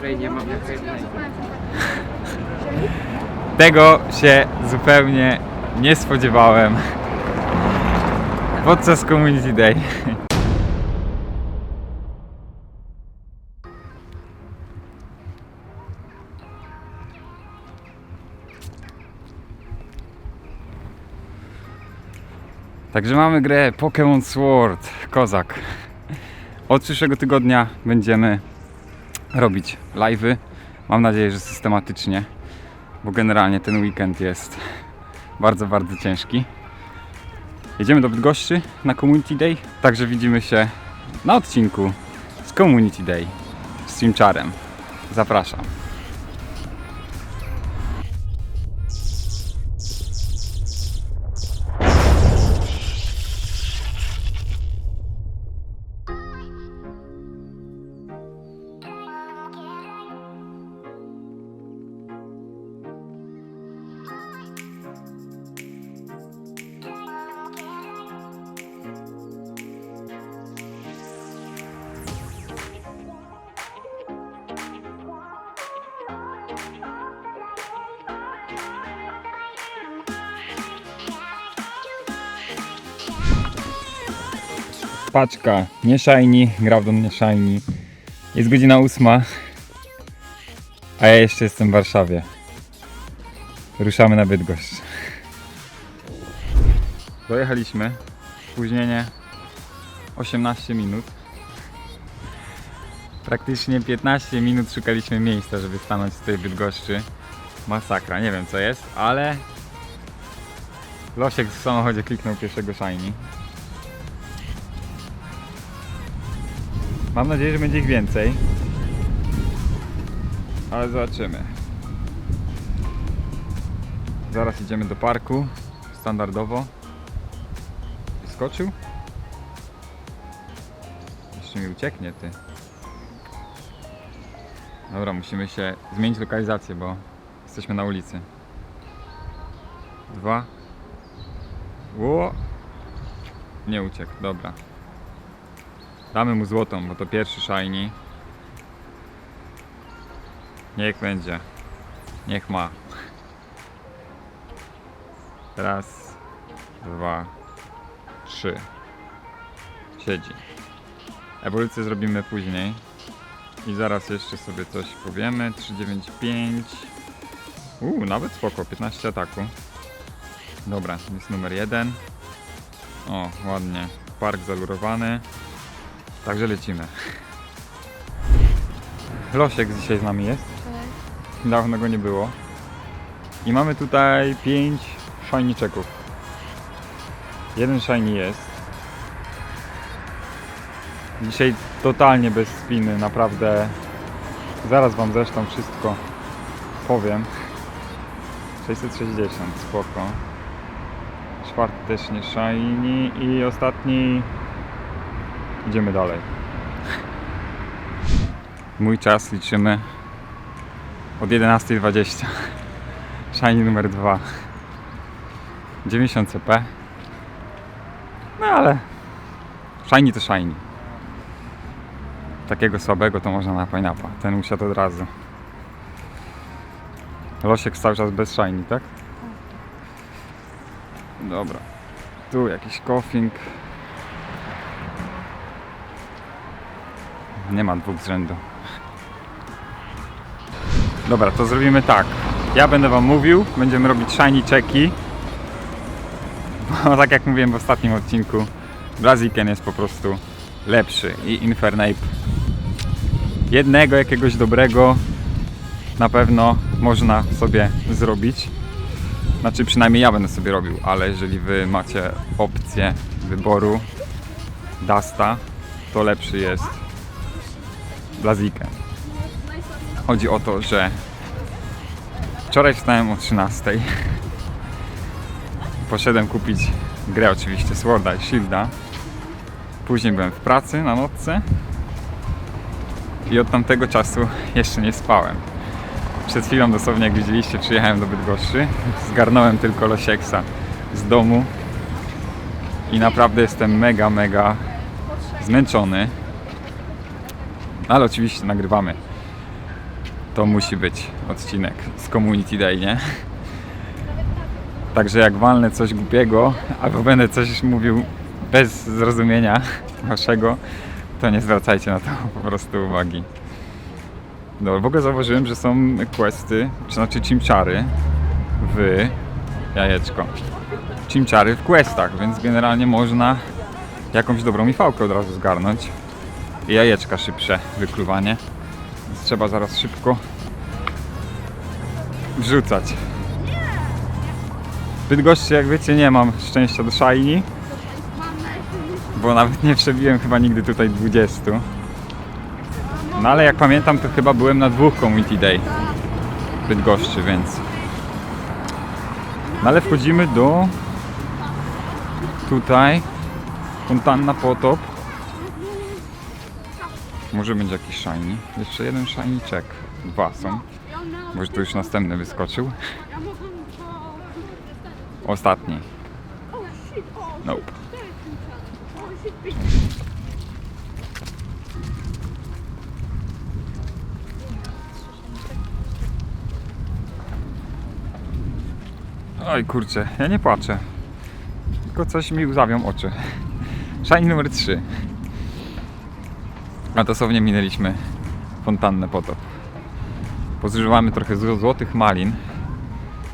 której nie mam. Tego się zupełnie nie spodziewałem podczas Community Day. Także mamy grę Pokémon Sword Kozak. Od przyszłego tygodnia będziemy robić live'y. Mam nadzieję, że systematycznie bo generalnie ten weekend jest bardzo, bardzo ciężki. Jedziemy do Bydgoszczy na Community Day, także widzimy się na odcinku z Community Day z Streamcharem. Zapraszam. Paczka nie shiny, Gravdon nie shiny. Jest godzina ósma, a ja jeszcze jestem w Warszawie. Ruszamy na Bydgoszcz. Dojechaliśmy. Spóźnienie 18 minut. Praktycznie 15 minut szukaliśmy miejsca, żeby stanąć w tej Bydgoszczy. Masakra, nie wiem co jest, ale Losiek w samochodzie kliknął pierwszego shiny. Mam nadzieję, że będzie ich więcej. Ale zobaczymy. Zaraz idziemy do parku. Standardowo. Skoczył? Jeszcze mi ucieknie ty. Dobra, musimy się zmienić lokalizację, bo jesteśmy na ulicy. Dwa. Ło! Nie uciekł, dobra. Damy mu złotą, bo to pierwszy shiny. Niech będzie. Niech ma. Raz, dwa, trzy. Siedzi. Ewolucję zrobimy później. I zaraz jeszcze sobie coś powiemy. 395. Uuu, nawet spoko, 15 ataku. Dobra, jest numer jeden. O, ładnie. Park zalurowany. Także lecimy. Losiek dzisiaj z nami jest. Dawno go nie było. I mamy tutaj 5 shiny-czeków. Jeden shiny jest. Dzisiaj totalnie bez spiny, naprawdę. Zaraz wam zresztą wszystko powiem. 660, spoko. Czwarty też nie shiny i ostatni Idziemy dalej. Mój czas liczymy od 11.20. Shiny numer 2. 90 CP. No ale shiny to shiny. Takiego słabego to można na pineappa. Ten usiadł od razu. Losiek cały czas bez shiny, tak? Dobra. Tu jakiś coughing. Nie ma dwóch z rzędu. Dobra, to zrobimy tak. Ja będę wam mówił, będziemy robić shiny checki. Bo tak jak mówiłem w ostatnim odcinku, Blaziken jest po prostu lepszy i Infernape jednego jakiegoś dobrego na pewno można sobie zrobić. Znaczy przynajmniej ja będę sobie robił, ale jeżeli wy macie opcję wyboru Dasta, to lepszy jest Blaziken. Chodzi o to, że wczoraj wstałem o 13. Poszedłem kupić grę oczywiście Sworda i Shielda. Później byłem w pracy na nocce. I od tamtego czasu jeszcze nie spałem. Przed chwilą dosłownie jak widzieliście przyjechałem do Bydgoszczy. Zgarnąłem tylko Losieksa z domu. I naprawdę jestem mega, mega zmęczony. Ale oczywiście nagrywamy to musi być odcinek z Community Day, nie? Także jak walnę coś głupiego, albo będę coś mówił bez zrozumienia waszego, to nie zwracajcie na to po prostu uwagi. No, w ogóle zauważyłem, że są questy, czy znaczy chimchary w jajeczko. Chimchary w questach, więc generalnie można jakąś dobrą mifałkę od razu zgarnąć. Jajeczka szybsze, wykluwanie. Więc trzeba zaraz szybko wrzucać. Bydgoszczy, jak wiecie, nie mam szczęścia do shiny, bo nawet nie przebiłem chyba nigdy tutaj 20. No ale jak pamiętam, to chyba byłem na dwóch Community Day w Bydgoszczy, więc... No ale wchodzimy do... Tutaj. Fontanna Potop. Może będzie jakiś shiny. Jeszcze jeden shiny check. Dwa są. Może tu już następny wyskoczył. Ostatni. Nope. Oj kurczę, ja nie płaczę. Tylko coś mi łzawią oczy. Shiny numer 3. A dosłownie minęliśmy fontannę potop. Pozużywamy trochę zł- złotych malin.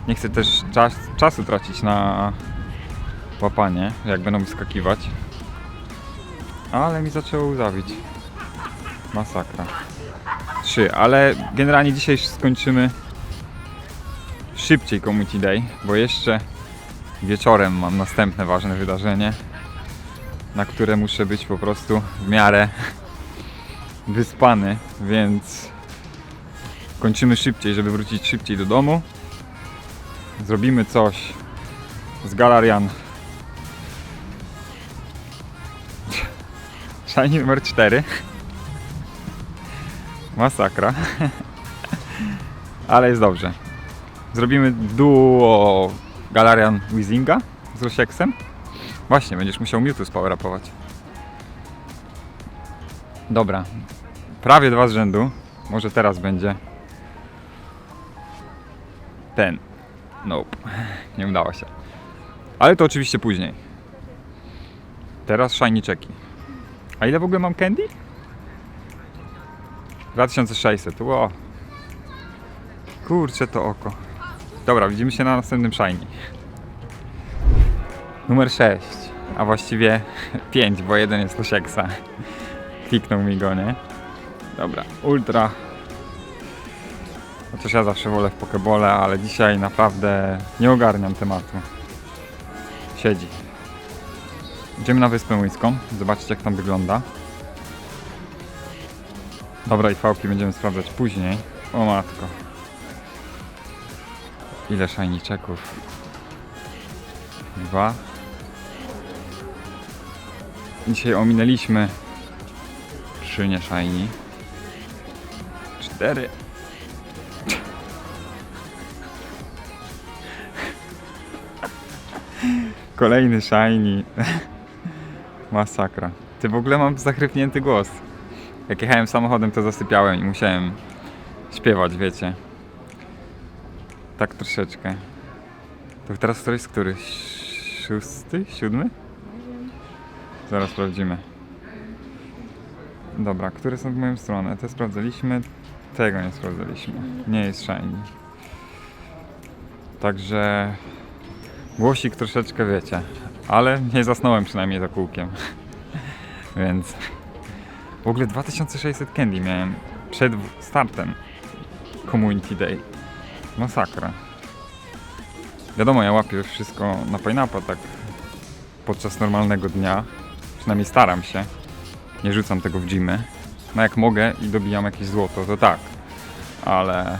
Nie chcę też czas, czasu tracić na łapanie, jak będą wyskakiwać. Ale mi zaczęło łzawić. Masakra. Trzy, ale generalnie dzisiaj skończymy szybciej Community Day, bo jeszcze wieczorem mam następne ważne wydarzenie, na które muszę być po prostu w miarę wyspany, więc kończymy szybciej, żeby wrócić szybciej do domu. Zrobimy coś z Galarian. Shiny numer 4. Masakra. Ale jest dobrze. Zrobimy duo Galarian Wizinga z Rosieksem. Właśnie, będziesz musiał Mewtwo spowerapować. Dobra. Prawie dwa z rzędu. Może teraz będzie ten. Nope. Nie udało się. Ale to oczywiście później. Teraz shiny checki. A ile w ogóle mam candy? 2600. Ło. Kurczę to oko. Dobra, widzimy się na następnym shiny. Numer 6. A właściwie 5, bo jeden jest Losieksa. Kliknął mi go, nie? Dobra, ultra. Chociaż ja zawsze wolę w pokebole, ale dzisiaj naprawdę nie ogarniam tematu. Siedzi. Idziemy na Wyspę Łyńską, zobaczyć jak tam wygląda. Dobra, i fałki będziemy sprawdzać później. O matko. Ile szajniczków? Dwa. Dzisiaj ominęliśmy trzy nie shiny. Cztery. Kolejny shiny. Masakra. Ty w ogóle mam zachrypnięty głos. Jak jechałem samochodem, to zasypiałem i musiałem śpiewać, wiecie. Tak troszeczkę. To teraz któryś z który? Szósty? Siódmy? Zaraz sprawdzimy. Dobra, które są w moją stronę? Te sprawdzaliśmy, tego nie sprawdzaliśmy. Nie jest shiny. Także głosik troszeczkę wiecie, ale nie zasnąłem przynajmniej za kółkiem. Więc w ogóle 2600 candy miałem przed startem Community Day. Masakra. Wiadomo, ja łapię wszystko na pineapple tak podczas normalnego dnia. Przynajmniej staram się. Nie rzucam tego w gymy. No jak mogę i dobijam jakieś złoto, to tak. Ale...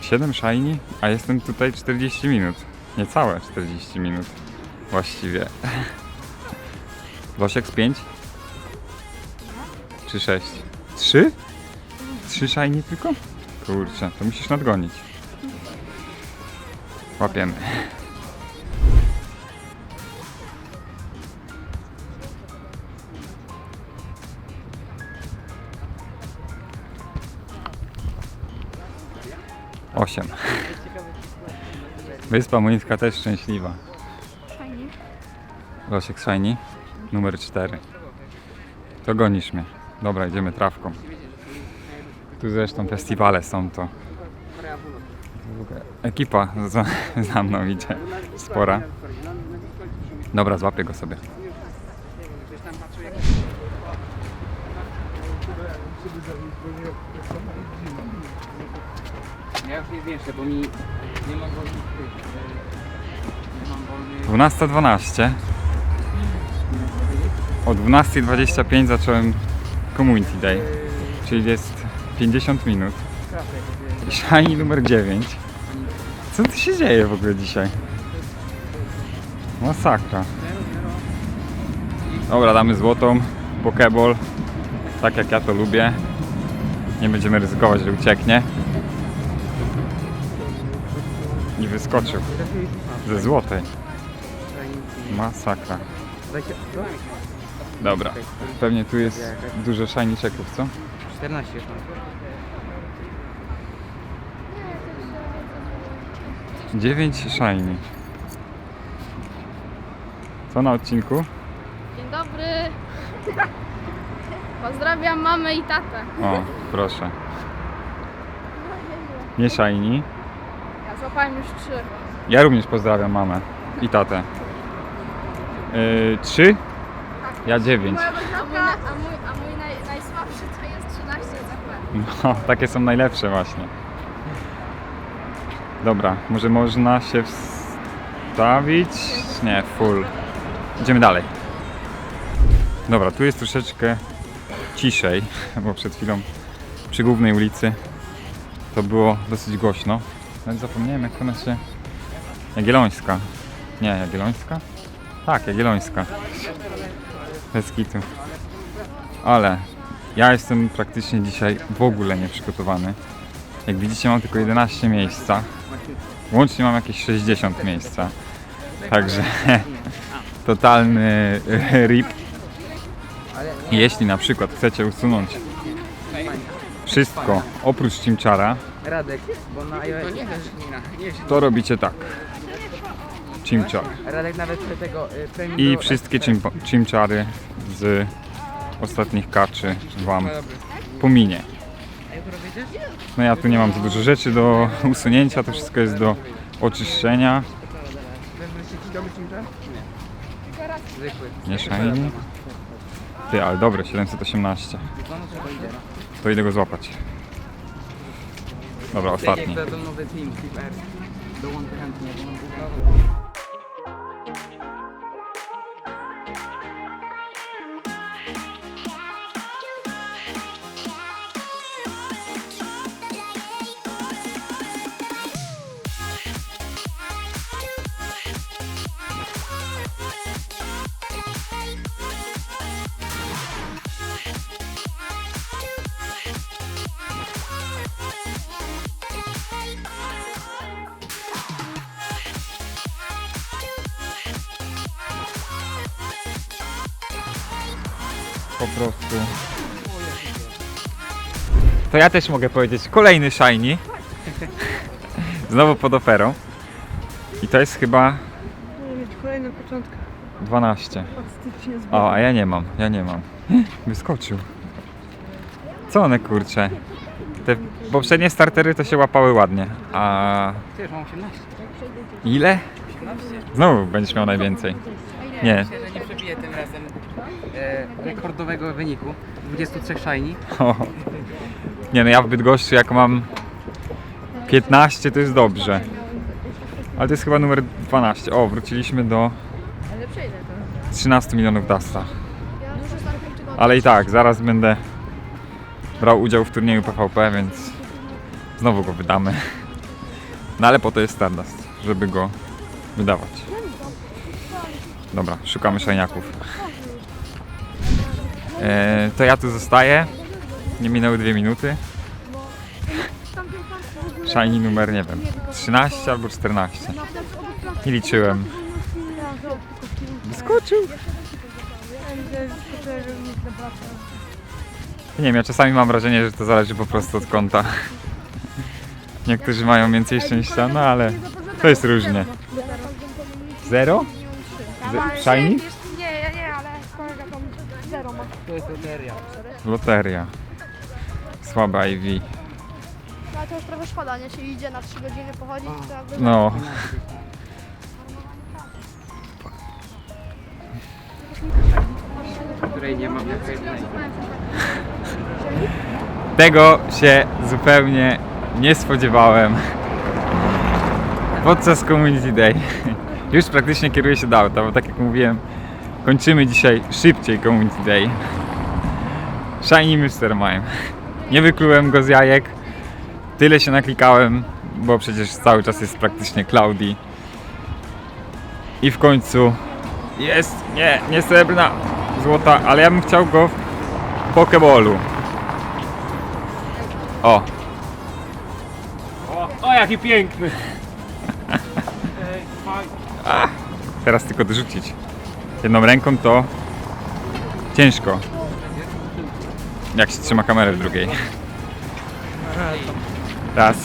7 shiny, a jestem tutaj 40 minut. Niecałe 40 minut. Właściwie. Losiek z 5? Czy 6? 3? 3 shiny tylko? Kurczę, to musisz nadgonić. Łapiemy. 8. Wyspa Młyńska też szczęśliwa. Fajnie. Losiek Shiny, numer 4. To gonisz mnie. Dobra, idziemy trawką. Tu zresztą festiwale są to. Ekipa za, za mną idzie. Spora. Dobra, złapię go sobie. Ja już nie mi nie ma wolnych tych. e, Nie mam wolnych. 12.12. O 12.25 zacząłem Community Day, czyli jest 50 minut. I Shiny numer 9. Co tu się dzieje w ogóle dzisiaj? Masakra. Dobra, damy złotą, pokeball, tak jak ja to lubię. Nie będziemy ryzykować, że ucieknie. I wyskoczył ze złotej. Masakra. Dobra, pewnie tu jest dużo shiny checków, co? 14 już mam. 9 shiny. Co na odcinku? Dzień dobry. Pozdrawiam mamę i tatę. O, proszę. Nie shiny. Złapałem już trzy. Ja również pozdrawiam mamę i tatę. Yy, 3? Ja 9. A mój, a mój, a mój naj, najsłabszy to jest 13 CP. No, takie są najlepsze właśnie. Dobra, może można się wstawić? Nie, full. Idziemy dalej. Dobra, tu jest troszeczkę ciszej, bo przed chwilą przy głównej ulicy to było dosyć głośno. Nawet zapomniałem jak ona się... Jagiellońska. Nie, Jagiellońska? Tak, Jagiellońska. Bez kitu. Ale ja jestem praktycznie dzisiaj w ogóle nieprzygotowany. Jak widzicie mam tylko 11 miejsca. Łącznie mam jakieś 60 miejsca. Także totalny rip. Jeśli na przykład chcecie usunąć wszystko oprócz Chimchara, Radek, bo na iOS to nie nie to robicie tak. Chimchar. Radek nawet tego y, premium I do wszystkie SP. chim- Chimchary z ostatnich kaczy wam pominie. A jak robicie? No ja tu nie mam za dużo rzeczy do usunięcia, to wszystko jest do oczyszczenia. Zwykły. Nie shiny. Ty, ale dobre, 718. No no trzeba idzie. To idę go złapać. Dobra, ostatni. Dołączę chętnie, bo mam Po prostu. To ja też mogę powiedzieć, kolejny shiny. Znowu pod oferą. I to jest chyba początek 12. odstycznie z O, a ja nie mam, ja nie mam. Wyskoczył. Co one kurcze? Te poprzednie startery to się łapały ładnie. A Ty już mam 18. ile? Znowu będziesz miał najwięcej. Nie. Myślę, że nie przebiję tym razem e, rekordowego wyniku. 23 shiny. Nie no, ja w Bydgoszczy jak mam 15 to jest dobrze. Ale to jest chyba numer 12. O, wróciliśmy do Ale przejdę to. 13 milionów Dasta. Ale i tak, zaraz będę brał udział w turnieju PvP, więc znowu go wydamy. No ale po to jest Stardust, żeby go wydawać. Dobra, szukamy szajniaków. E, to ja tu zostaję. Nie minęły dwie minuty. Shiny numer, nie wiem, 13 albo 14. Nie liczyłem. Wyskoczył. Nie wiem, ja czasami mam wrażenie, że to zależy po prostu od konta. Niektórzy mają więcej szczęścia, no ale to jest różnie. Zero? Z- Shiny? Loteria. Słaba IV. No ale to już trochę szkoda, nie? Czyli idzie na 3 godziny pochodzić, to jakby... No, Której nie mam jako jednej. tego się zupełnie nie spodziewałem podczas Community Day. Już praktycznie kieruję się do auta, bo tak jak mówiłem, kończymy dzisiaj szybciej Community Day. Shiny Mr. Mime. Nie wyklułem go z jajek. Tyle się naklikałem, bo przecież cały czas jest praktycznie cloudy. I w końcu jest, nie, nie srebrna, złota, ale ja bym chciał go w Pokeballu. O, O, o jaki piękny! Fajnie. teraz tylko dorzucić. Jedną ręką to ciężko. Jak się trzyma kamerę w drugiej. Raz,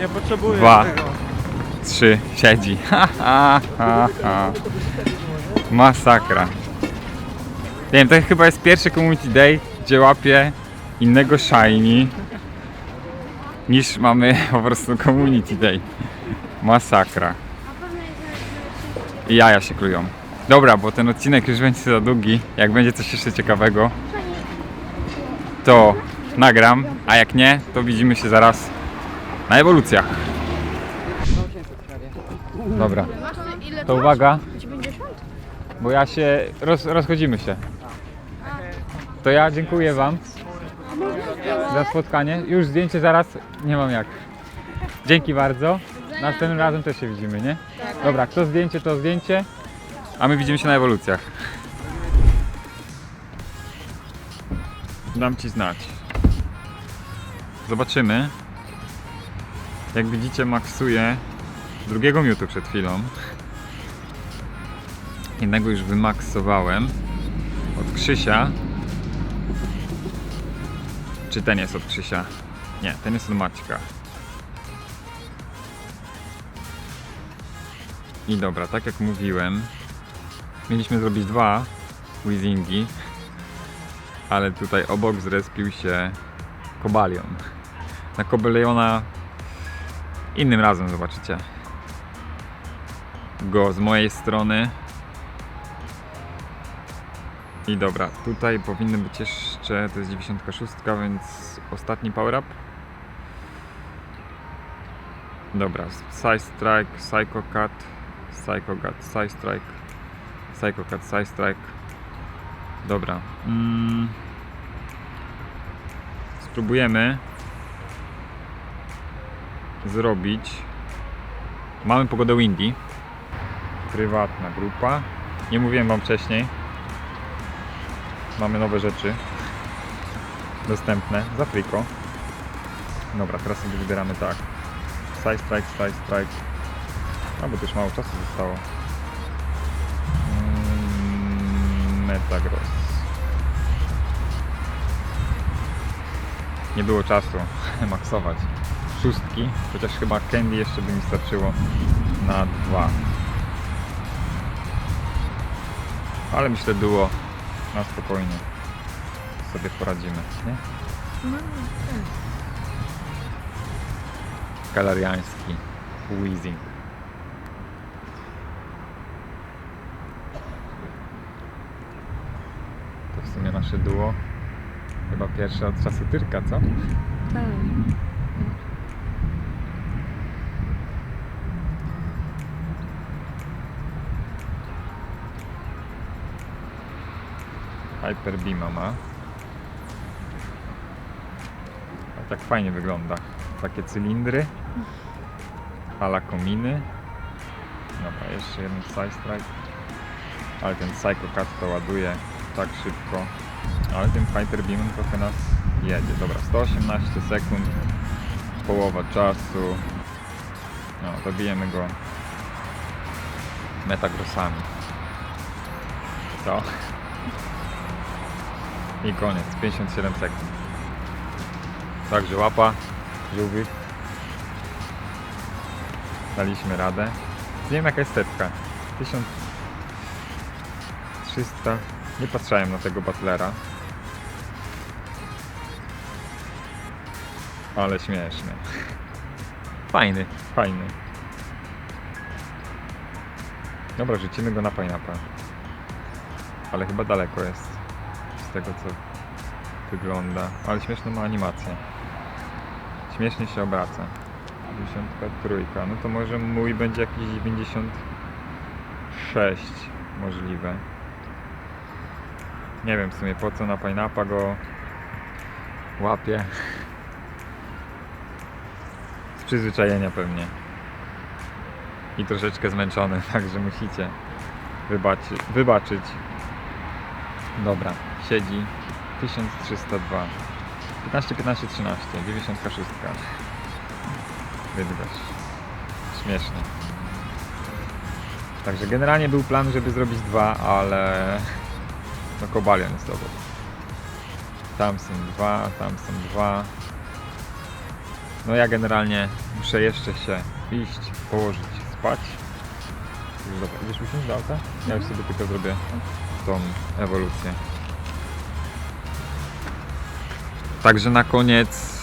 Nie potrzebuję Dwa. tego. trzy, siedzi. Ha, ha, ha, ha. Masakra. Nie wiem, to chyba jest pierwszy community day, gdzie łapię innego shiny niż mamy po prostu community day. Masakra. I jaja się klują. Dobra, bo ten odcinek już będzie za długi. Jak będzie coś jeszcze ciekawego, to nagram, a jak nie, to widzimy się zaraz na ewolucjach. 800 prawie. Dobra, to uwaga, 90? bo ja się roz, rozchodzimy się. To ja dziękuję Wam za spotkanie. Już zdjęcie zaraz, nie mam jak. Dzięki bardzo. Następnym razem też się widzimy, nie? Dobra, kto zdjęcie, to zdjęcie, a my widzimy się na ewolucjach. Dam Ci znać. Zobaczymy. Jak widzicie, maksuję drugiego miutu przed chwilą. Jednego już wymaksowałem od Krzysia. Czy ten jest od Krzysia? Nie, ten jest od Maćka. I dobra, tak jak mówiłem, mieliśmy zrobić dwa Wizingi, ale tutaj obok zrespił się Kobalion. Na Kobaliona innym razem zobaczycie go z mojej strony. I dobra, tutaj powinny być jeszcze, to jest 96, więc ostatni power up. Dobra, Side Strike, Psycho Cut, Psycho Cut, Side Strike, Psycho Cut, Side Strike. Dobra. Mm. Spróbujemy zrobić. Mamy pogodę windy. Prywatna grupa. Nie mówiłem wam wcześniej. Mamy nowe rzeczy dostępne za friko. Dobra, teraz sobie wybieramy tak. Side strike, side strike. A bo to już mało czasu zostało. Mm, Metagross. Nie było czasu maksować szóstki, chociaż chyba Candy jeszcze by mi starczyło na dwa. Ale myślę było na spokojnie sobie poradzimy, nie? Kalariański Weezing. To w sumie nasze duo chyba pierwsze od czasu Tyrka, co? Tak. Hyper Beama ma. A tak fajnie wygląda. Takie cylindry. Ala kominy. Dobra, jeszcze jeden side strike. Ale ten Psycho Cut to ładuje tak szybko. Ale tym Hyper Beamem trochę nas jedzie. Dobra, 118 sekund. Połowa czasu. No, dobijemy go metagrossami. Co? I koniec, 57 sekund. Także łapa, żółwy. Daliśmy radę. Nie wiem jaka jest setka. 1300. Nie patrzałem na tego butlera. Ale śmieszny. Fajny, fajny. Dobra, rzucimy go na pineapple. Ale chyba daleko jest z tego co wygląda. Ale śmieszną ma animację. Śmiesznie się obraca. 53. No to może mój będzie jakiś 96 możliwe. Nie wiem w sumie po co na pineapple go łapię. Z przyzwyczajenia pewnie. I troszeczkę zmęczony, także musicie wybaczy, wybaczyć. Dobra, siedzi 1302. 15, 15, 13, 96. Bydgoszcz. Śmiesznie. Także generalnie był plan, żeby zrobić dwa, ale no kobalion jest obok. Tam są dwa, tam są dwa. No ja generalnie muszę jeszcze się iść, położyć, spać. Dobra, idziesz usiąść do auta? Ja już sobie tylko zrobię tą ewolucję. Także na koniec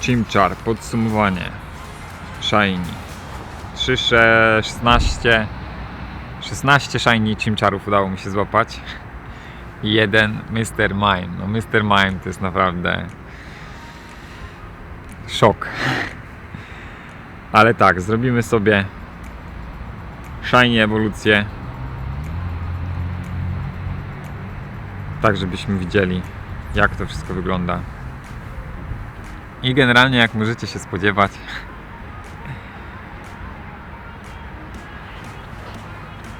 Chimchar, podsumowanie. Shiny. 3, 16 16 Shiny Chimcharów udało mi się złapać. I jeden Mr. Mime. No Mr. Mime to jest naprawdę szok. Ale tak, zrobimy sobie Shiny ewolucję. Tak, żebyśmy widzieli jak to wszystko wygląda. I generalnie, jak możecie się spodziewać,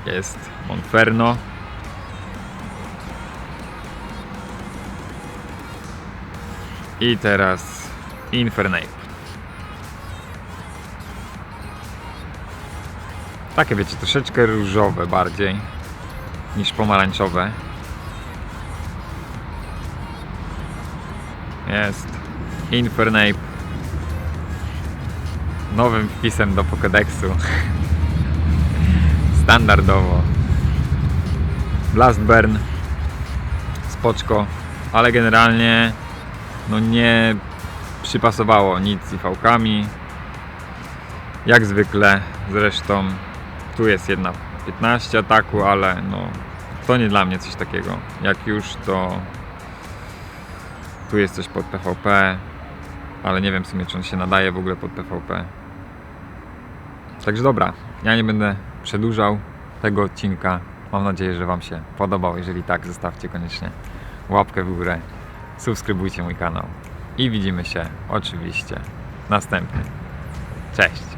jest Monferno. I teraz Infernape. Takie wiecie, troszeczkę różowe bardziej niż pomarańczowe. Jest Infernape nowym wpisem do Pokédexu. Standardowo. Blastburn spoczko, ale generalnie no nie przypasowało nic z IV-kami. Jak zwykle zresztą tu jest jedna 15 ataku, ale no to nie dla mnie coś takiego. Jak już to tu jest coś pod PvP, ale nie wiem w sumie czy on się nadaje w ogóle pod PvP. Także dobra, ja nie będę przedłużał tego odcinka. Mam nadzieję, że Wam się podobał. Jeżeli tak, zostawcie koniecznie łapkę w górę, subskrybujcie mój kanał i widzimy się oczywiście następny. Cześć!